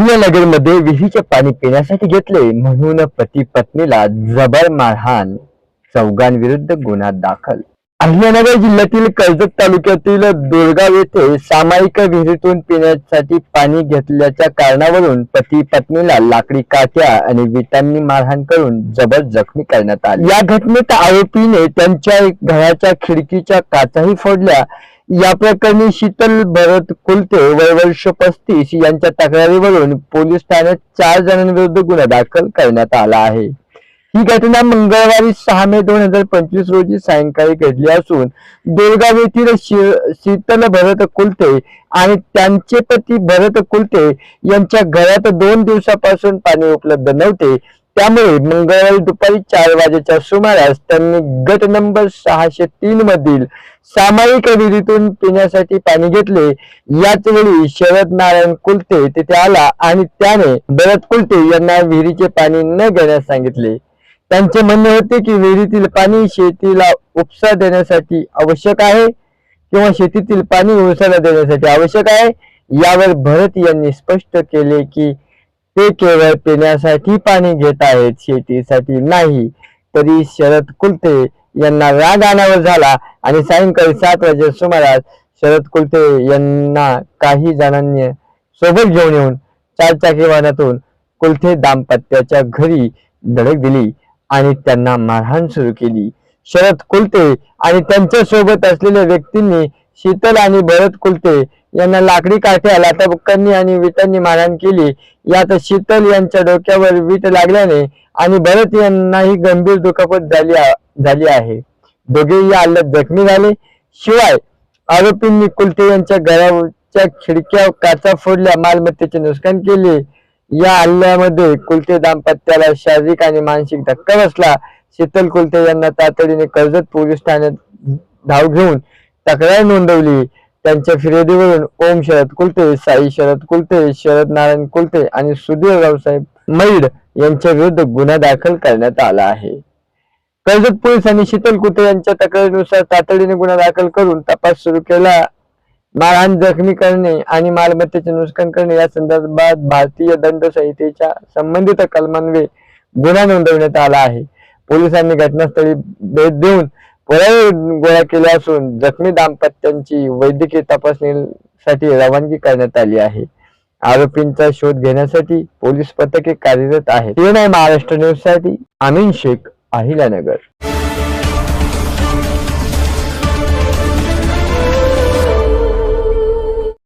अहिल्यानगरमध्ये विहिरीचे पाणी पिण्यासाठी घेतले म्हणून पती पत्नीला जबर मारहाण चौघांविरुद्ध गुन्हा दाखल. अहिल्यानगर जिल्ह्यातील कर्जत तालुक्यातील दुर्गाव येथे सामायिक विहिरीतून पिण्यासाठी पाणी घेतल्याच्या कारणावरून पती पत्नीला लाकडी काठ्या आणि विटांनी मारहाण करून जबर जखमी करण्यात आली. या घटनेत आरोपीने त्यांच्या घराच्या खिडकीच्या काचाही फोडल्या. या प्रकरणी शीतल भरत कुलते वय वर्ष पस्तीस यांच्या तक्रारीवरून पोलीस ठाण्यात चार जणांविरुद्ध गुन्हा दाखल करण्यात आला आहे. ही घटना मंगळवारी सहा मे दोन हजार पंचवीस रोजी सायंकाळी घडली असून दोरगाव येथील शीतल भरत कुलते आणि त्यांचे पती भरत कुलते यांच्या घरात दोन दिवसापासून पाणी उपलब्ध नव्हते. त्यामुळे मंगळवारी दुपारी चार वाजेच्या सुमारास त्यांनी गट नंबर सहाशे तीन मधील सामायिक विहिरीतून पिण्यासाठी पाणी घेतले. याच वेळी शरद नारायण कुलते तिथे आला आणि त्याने भरत कुलते यांना विहिरीचे पाणी न घेण्यास सांगितले. त्यांचे म्हणणे होते की विहिरीतील पाणी शेतीला उपसा देण्यासाठी आवश्यक आहे किंवा शेतीतील पाणी उसाला देण्यासाठी आवश्यक आहे. यावर भरत यांनी स्पष्ट केले की ते केवळ पिण्यासाठी पाणी घेत आहेत शेतीसाठी नाही. तरी शरद कुलते यांना राग अनावर झाला आणि सायंकाळी सात वाजे सुमारास शरद कुलते यांना काही जणांनी सोबत घेऊन येऊन चारचाकी वाहनातून कुलथे दाम्पत्याच्या घरी धडक दिली आणि त्यांना मारहाण सुरू केली. शरद कुलते आणि त्यांच्यासोबत असलेल्या व्यक्तींनी शीतल आणि भरत कुलते यांना लाकडी काठ्या लाटाबुक्कांनी आणि विटांनी मारहाण केली. यात शीतल यांच्या डोक्यावर वीट लागल्याने आणि भरत यांनाही गंभीर दुखापत झाली झाली आहे. दोघेही या हल्ल्यात जखमी झाले. शिवाय आरोपींनी कुलते यांच्या घराच्या खिडक्या काचा फोडल्या मालमत्तेचे नुकसान केले. या हल्ल्यामध्ये कुलते दाम्पत्याला शारीरिक आणि मानसिक धक्का बसला. शीतल कुलते यांना तातडीने कर्जत पोलीस ठाण्यात धाव घेऊन तक्रार नोंदवली. त्यांच्या फिर्यादीवरून ओम शरद कुलते साई शरद कुलते शरद नारायण कुलते आणि सुधीर रावसाहेब मैड यांच्या विरुद्ध गुन्हा दाखल करण्यात आला आहे. कर्जत पोलिसांनी शीतल कुटे यांच्या तक्रारीनुसार तातडीने गुन्हा दाखल करून तपास सुरू केला. मारहाण जखमी करणे आणि मालमत्तेचे नुकसान करणे या संदर्भात भारतीय दंड संहितेच्या संबंधित कलमांवे गुन्हा नोंदवण्यात आला आहे. पोलिसांनी घटनास्थळी भेट देऊन गोळ्या गोळा केल्या असून जखमी दाम्पत्यांची वैद्यकीय तपासणीसाठी रवानगी करण्यात आली आहे. आरोपींचा शोध घेण्यासाठी पोलीस पथके कार्यरत आहेत. महाराष्ट्र न्यूजसाठी अमीन शेख अहिल्यानगर.